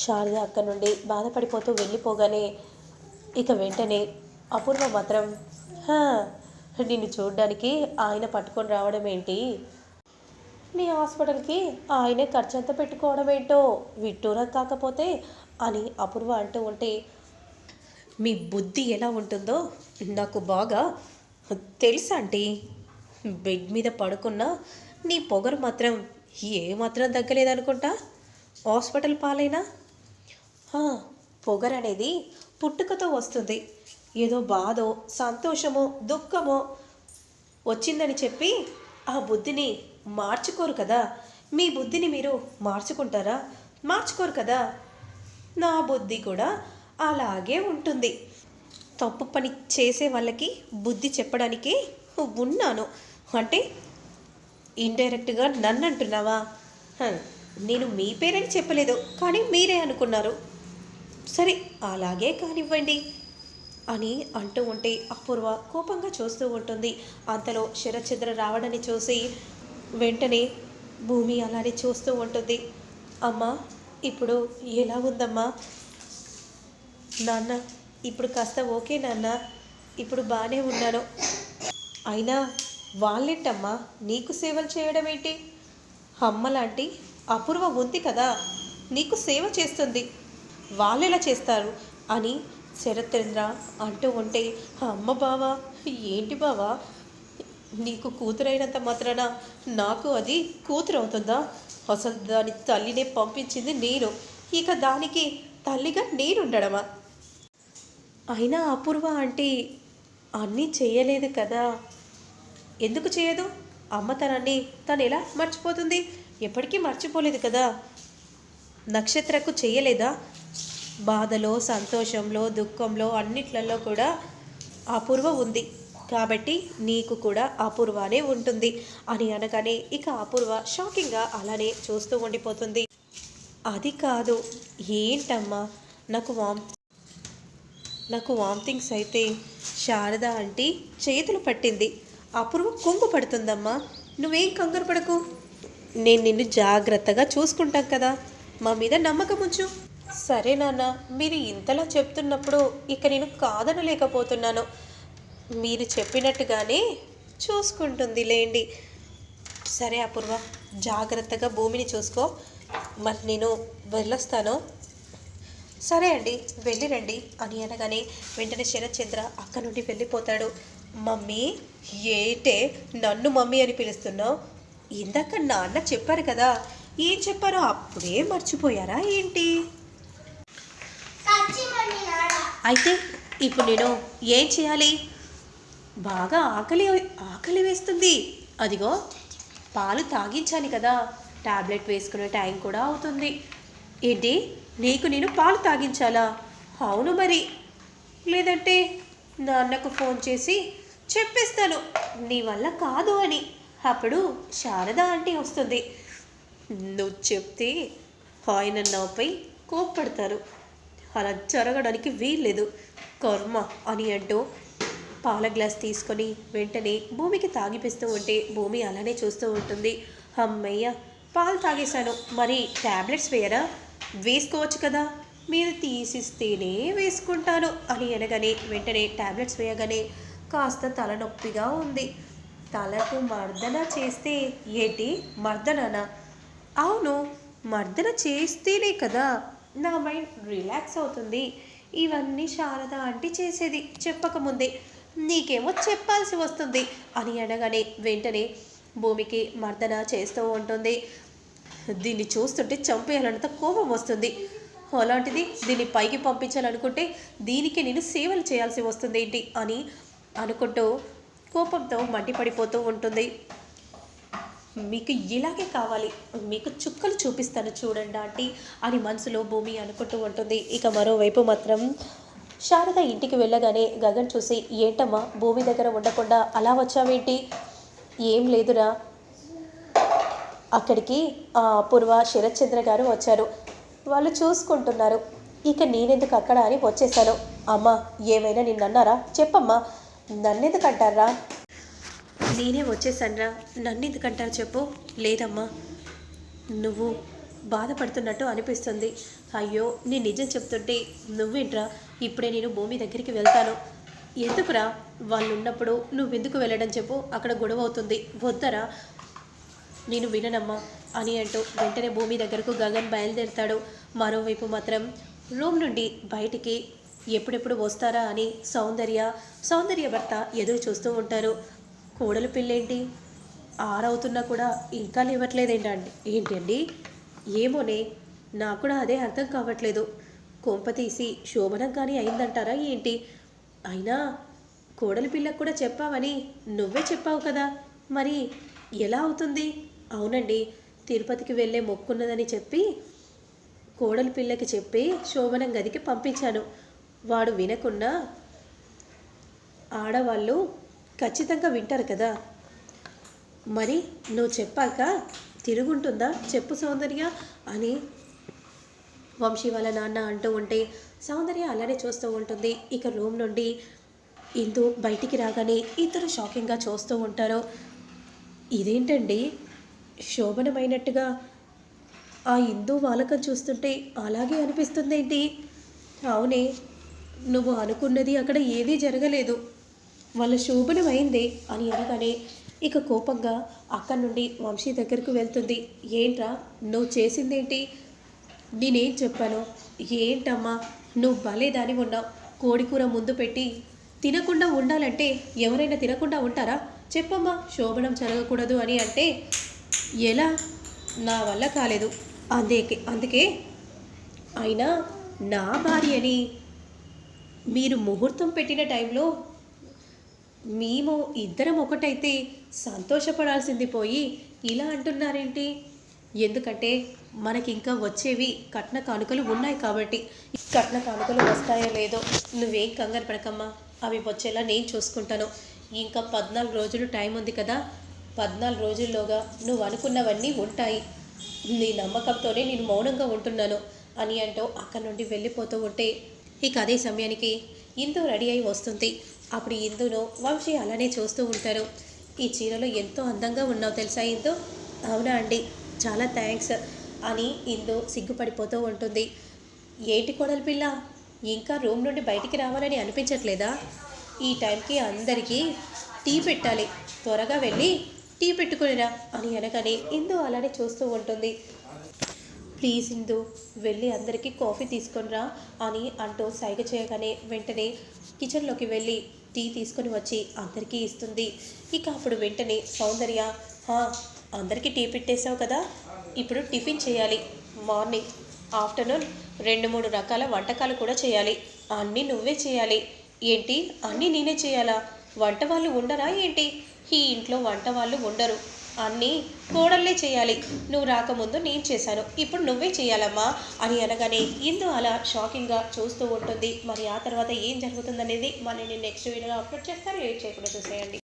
శారద అక్క నుండి బాధపడిపోతూ వెళ్ళిపోగానే ఇక వెంటనే అపూర్వ మాత్రం నిన్ను చూడడానికి ఆయన పట్టుకొని రావడం ఏంటి? నీ హాస్పిటల్కి ఆయనే ఖర్చు ఎంత పెట్టుకోవడం ఏంటో విట్టూరా కాకపోతే అని అపూర్వ అంటూ ఉంటే మీ బుద్ధి ఎలా ఉంటుందో నాకు బాగా తెలుసా ఆంటీ. బెడ్ మీద పడుకున్నా నీ పొగరు మాత్రం ఏ మాత్రం తగ్గలేదనుకుంటా? హాస్పిటల్ పాలైనా పొగరనేది అనేది పుట్టుకతో వస్తుంది. ఏదో బాధో సంతోషమో దుఃఖమో వచ్చిందని చెప్పి ఆ బుద్ధిని మార్చుకోరు కదా. మీ బుద్ధిని మీరు మార్చుకుంటారా? మార్చుకోరు కదా. నా బుద్ధి కూడా అలాగే ఉంటుంది. తప్పు పని చేసే వాళ్ళకి బుద్ధి చెప్పడానికి ఉన్నాను. అంటే ఇండైరెక్ట్గా నన్ను అంటున్నావా నేను మీ పేరని చెప్పలేదు కానీ మీరే అనుకున్నారు. సరే అలాగే కానివ్వండి అని అంటూ ఉంటే అపూర్వ కోపంగా చూస్తూ ఉంటుంది. అంతలో శరచంద్ర రావడాన్ని చూసి వెంటనే భూమి అలానే చూస్తూ ఉంటుంది. అమ్మా ఇప్పుడు ఎలా ఉందమ్మా? నాన్న ఇప్పుడు కాస్త ఓకే నాన్న ఇప్పుడు బాగానే ఉన్నాను. అయినా వాళ్ళేంటమ్మా నీకు సేవలు చేయడం ఏంటి? అమ్మ లాంటి అపూర్వ ఉంది కదా నీకు సేవ చేస్తుంది. వాళ్ళు ఎలా చేస్తారు అని శరత్చంద్ర అంటూ ఉంటే అమ్మ బావా ఏంటి బావా? నీకు కూతురైనంత మాత్రాన నాకు అది కూతురు అవుతుందా? అసలు దాని తల్లినే పంపించింది నేను. ఇక దానికి తల్లిగా నేనుండడమా? అయినా అపూర్వ అంటే అన్నీ చేయలేదు కదా. ఎందుకు చేయదు? అమ్మతనాన్ని తను ఎలా మర్చిపోతుంది? ఎప్పటికీ మర్చిపోలేదు కదా. నక్షత్రకు చేయలేదా? బాధలో సంతోషంలో దుఃఖంలో అన్నిట్లలో కూడా అపూర్వ ఉంది. కాబట్టి నీకు కూడా అపూర్వనే ఉంటుంది అని అనగానే ఇక అపూర్వ షాకింగ్గా అలానే చూస్తూ ఉండిపోతుంది. అది కాదు ఏంటమ్మా? నాకు వామ్ నాకు వామిటింగ్స్ అయితే శారద అంటే చేతులు పట్టింది. అపూర్వ కొంగు పడుతుందమ్మా. నువ్వేం కంగారు పడకు. నేను నిన్ను జాగ్రత్తగా చూసుకుంటాం కదా. మా మీద నమ్మకం ఉంచు. సరే నాన్న మీరు ఇంతలా చెప్తున్నప్పుడు ఇక నేను కాదనలేకపోతున్నాను. మీరు చెప్పినట్టుగానే చూసుకుంటుంది లేండి. సరే అపూర్వ జాగ్రత్తగా భూమిని చూసుకో. మరి నేను వెళ్ళొస్తాను. సరే అండి వెళ్ళిరండి అని అనగానే వెంటనే శరత్చంద్ర అక్క నుండి వెళ్ళిపోతాడు. మమ్మీ ఏటే నన్ను మమ్మీ అని పిలుస్తున్నావు? ఇందాక నాన్న చెప్పారు కదా ఏం చెప్పారో అప్పుడే మర్చిపోయారా ఏంటి? అయితే ఇప్పుడు నేను ఏం చేయాలి? బాగా ఆకలి ఆకలి వేస్తుంది. అదిగో పాలు తాగించాలి కదా. టాబ్లెట్ వేసుకునే టైం కూడా అవుతుంది. ఏంటి? నీకు నేను పాలు తాగించాలా? అవును మరి. లేదంటే నాన్నకు ఫోన్ చేసి చెప్పేస్తాను. నీ వల్ల కాదు అని. అప్పుడు శారద ఆంటీ వస్తుంది. నువ్వు చెప్తే ఆయన నాపై కోప్పడతారు. అలా జరగడానికి వీల్లేదు. కర్మ అని అంటూ పాల గ్లాస్ తీసుకొని వెంటనే భూమికి తాగిపిస్తూ ఉంటే భూమి అలానే చూస్తూ ఉంటుంది. అమ్మయ్య పాలు తాగేశాను. మరి ట్యాబ్లెట్స్ వేయరా? వేసుకోవచ్చు కదా. మీరు తీసిస్తేనే వేసుకుంటాను అని అనగానే వెంటనే ట్యాబ్లెట్స్ వేయగానే కాస్త తలనొప్పిగా ఉంది. తలకు మర్దన చేస్తే ఏంటి? మర్దననా? అవును మర్దన చేస్తేనే కదా నా మైండ్ రిలాక్స్ అవుతుంది. ఇవన్నీ శారద ఆంటీ చేసేది చెప్పకముందే నీకేమో చెప్పాల్సి వస్తుంది అని అనగానే వెంటనే భూమికి మర్దన చేస్తూ ఉంటుంది. దీన్ని చూస్తుంటే చంపేయాలంత కోపం వస్తుంది. అలాంటిది దీన్ని పైకి పంపించాలనుకుంటే దీనికి నేను సేవలు చేయాల్సి వస్తుంది ఏంటి అని అనుకుంటూ కోపంతో మండిపడిపోతూ ఉంటుంది. మీకు ఇలాగే కావాలి. మీకు చుక్కలు చూపిస్తాను చూడండి ఆంటీ అని మనసులో భూమి అనుకుంటూ ఉంటుంది. ఇక మరోవైపు మాత్రం శారద ఇంటికి వెళ్ళగానే గగన్ చూసి ఏంటమ్మా భూమి దగ్గర ఉండకుండా అలా వచ్చావేంటి? ఏం లేదురా. అక్కడికి పూర్వ అపూర్వ శరత్చంద్ర గారు వచ్చారు. వాళ్ళు చూసుకుంటున్నారు. ఇక నేనెందుకు అక్కడ అని వచ్చేసాను అమ్మా ఏమైనా నిన్నన్నారా? చెప్పమ్మా. నన్నెందుకు అంటారా? నేనే వచ్చేసానరా. నన్ను ఎందుకంటారు చెప్పు? లేదమ్మా. నువ్వు బాధపడుతున్నట్టు అనిపిస్తుంది. అయ్యో నేను నిజం చెప్తుంటే నువ్వేంట్రా? ఇప్పుడే నేను భూమి దగ్గరికి వెళ్తాను. ఎందుకురా? వాళ్ళు ఉన్నప్పుడు నువ్వెందుకు వెళ్ళడం చెప్పు? అక్కడ గొడవ అవుతుంది. వద్దరా. నేను విననమ్మా అని అంటూ వెంటనే భూమి దగ్గరకు గగన్ బయలుదేరుతాడు. మరోవైపు మాత్రం రూమ్ నుండి బయటికి ఎప్పుడెప్పుడు వస్తారా అని సౌందర్య సౌందర్య భర్త ఎదురు చూస్తూ ఉంటారు. కోడలు పిల్లేంటి ఆరవుతున్నా కూడా ఇంకా లేవట్లేదేంటండి? ఏంటండి? ఏమోనే నాకు కూడా అదే అర్థం కావట్లేదు. కొంప తీసి శోభనం కానీ అయిందంటారా ఏంటి? అయినా కోడలి పిల్లకు కూడా చెప్పావని నువ్వే చెప్పావు కదా. మరి ఎలా అవుతుంది? అవునండి తిరుపతికి వెళ్ళే మొక్కున్నదని చెప్పి కోడలి పిల్లకి చెప్పి శోభనం గదికి పంపించాను. వాడు వినకుండా ఆడవాళ్ళు ఖచ్చితంగా వింటారు కదా. మరి నువ్వు చెప్పాక తిరుగుంటుందా? చెప్పు సౌందర్య అని వంశీ వాళ్ళ నాన్న అంటూ ఉంటే సౌందర్య అలానే చూస్తూ ఉంటుంది. ఇక రూమ్ నుండి ఇందు బయటికి రాగానే ఇద్దరు షాకింగ్గా చూస్తూ ఉంటారు. ఇదేంటండి? శోభనమైనట్టుగా ఆ ఇందు వాలకం చూస్తుంటే అలాగే అనిపిస్తుందేంటి? అవునే నువ్వు అనుకున్నది అక్కడ ఏదీ జరగలేదు. వాళ్ళ శోభనమైందే అని అనగానే ఇక కోపంగా అక్కడి నుండి వంశీ దగ్గరకు వెళ్తుంది. ఏంట్రా నువ్వు చేసిందేంటి? నేనేం చెప్పాను? ఏంటమ్మా నువ్వు భలే దాని ఉన్నావు. కోడికూర ముందు పెట్టి తినకుండా ఉండాలంటే ఎవరైనా తినకుండా ఉంటారా? చెప్పమ్మా శోభనం జరగకూడదు అని అంటే ఎలా? నా వల్ల కాలేదు. అందుకే అందుకే? అయినా నా భార్యని మీరు ముహూర్తం పెట్టిన టైంలో మేము ఇద్దరం ఒకటైతే సంతోషపడాల్సింది పోయి ఇలా అంటున్నారేంటి? ఎందుకంటే మనకి ఇంకా వచ్చేవి కట్న కానుకలు ఉన్నాయి కాబట్టి. కట్న కానుకలు వస్తాయో లేదో నువ్వేం కంగారు పడకమ్మా. అవి వచ్చేలా నేను చూసుకుంటాను. ఇంకా పద్నాలుగు రోజులు టైం ఉంది కదా. పద్నాలుగు రోజుల్లోగా నువ్వు అనుకున్నవన్నీ ఉంటాయి. నీ నమ్మకంతోనే నేను మౌనంగా ఉంటున్నాను అని అంటూ అక్కడి నుండి వెళ్ళిపోతూ ఉంటే ఇక అదే సమయానికి ఇందు రెడీ అయి వస్తుంది. అప్పుడు ఇందును వంశీ అలానే చూస్తూ ఉంటారు. ఈ చీరలో ఎంతో అందంగా ఉన్నావు తెలుసా ఇందు? అవునా అండి చాలా థ్యాంక్స్ అని ఇందు సిగ్గుపడిపోతూ ఉంటుంది. ఏంటి కోడలి పిల్ల? ఇంకా రూమ్ నుండి బయటికి రావాలని అనిపించట్లేదా? ఈ టైంకి అందరికీ టీ పెట్టాలి. త్వరగా వెళ్ళి టీ పెట్టుకునిరా అని అనగానే ఇందు అలానే చూస్తూ ఉంటుంది. ప్లీజ్ ఇందు వెళ్ళి అందరికీ కాఫీ తీసుకొనిరా అని అంటూ సైగ చేయగానే వెంటనే కిచెన్లోకి వెళ్ళి టీ తీసుకొని వచ్చి అందరికీ ఇస్తుంది. ఇక అప్పుడు వెంటనే సౌందర్య అందరికీ టీ పెట్టేశావు కదా ఇప్పుడు టిఫిన్ చేయాలి. మార్నింగ్ ఆఫ్టర్నూన్ రెండు మూడు రకాల వంటకాలు కూడా చేయాలి. అన్నీ నువ్వే చేయాలి. ఏంటి? అన్నీ నేనే చేయాలా? వంట వాళ్ళు ఉండరా ఏంటి? ఈ ఇంట్లో వంట వాళ్ళు ఉండరు. అన్నీ కోడళ్ళే చేయాలి. నువ్వు రాకముందు నేను చేశాను. ఇప్పుడు నువ్వే చేయాలమ్మా అని అనగానే ఇందు అలా షాకింగ్గా చూస్తూ ఉంటుంది. మరి ఆ తర్వాత ఏం జరుగుతుందనేది మళ్ళీ నేను నెక్స్ట్ వీడియోలో అప్లోడ్ చేస్తాను. లేట్ చేయకుండా చూసేయండి.